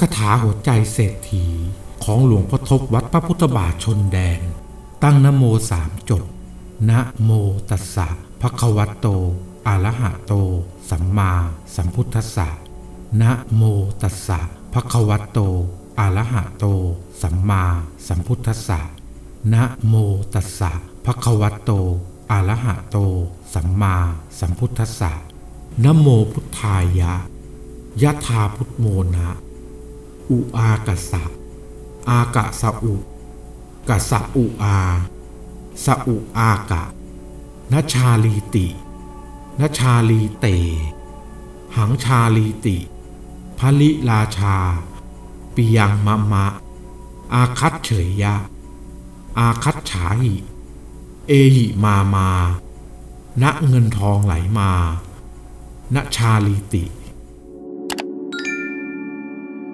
คาถาหัวใจเศรษฐีของหลวงพ่อทบวัดพระพุทธบาทชนแดน ตั้งนโมสามจบนะโมตัสสะภะคะวะโตอะระหะโต สัมมาสัมพุทธัสสะนะโมตัสสะภะคะวะโตอะระหะโต สัมมาสัมพุทธัสสะนะโมตัสสะภะคะวะโตอะระหะโต สัมมาสัมพุทธัสสะนะโมพุทธายะยะธาพุทโมนะ อุอากะสะ อากะสะอุกะสะอุอาสะอุอากะนชาลีตินชาลีเต หังชาลีติพะลิราชา ปิยังมะมะ อาคัตเฉยยะ อาคัตฉาหิ เอหิมามา ณเงินทองไหลมา ณชาลีติ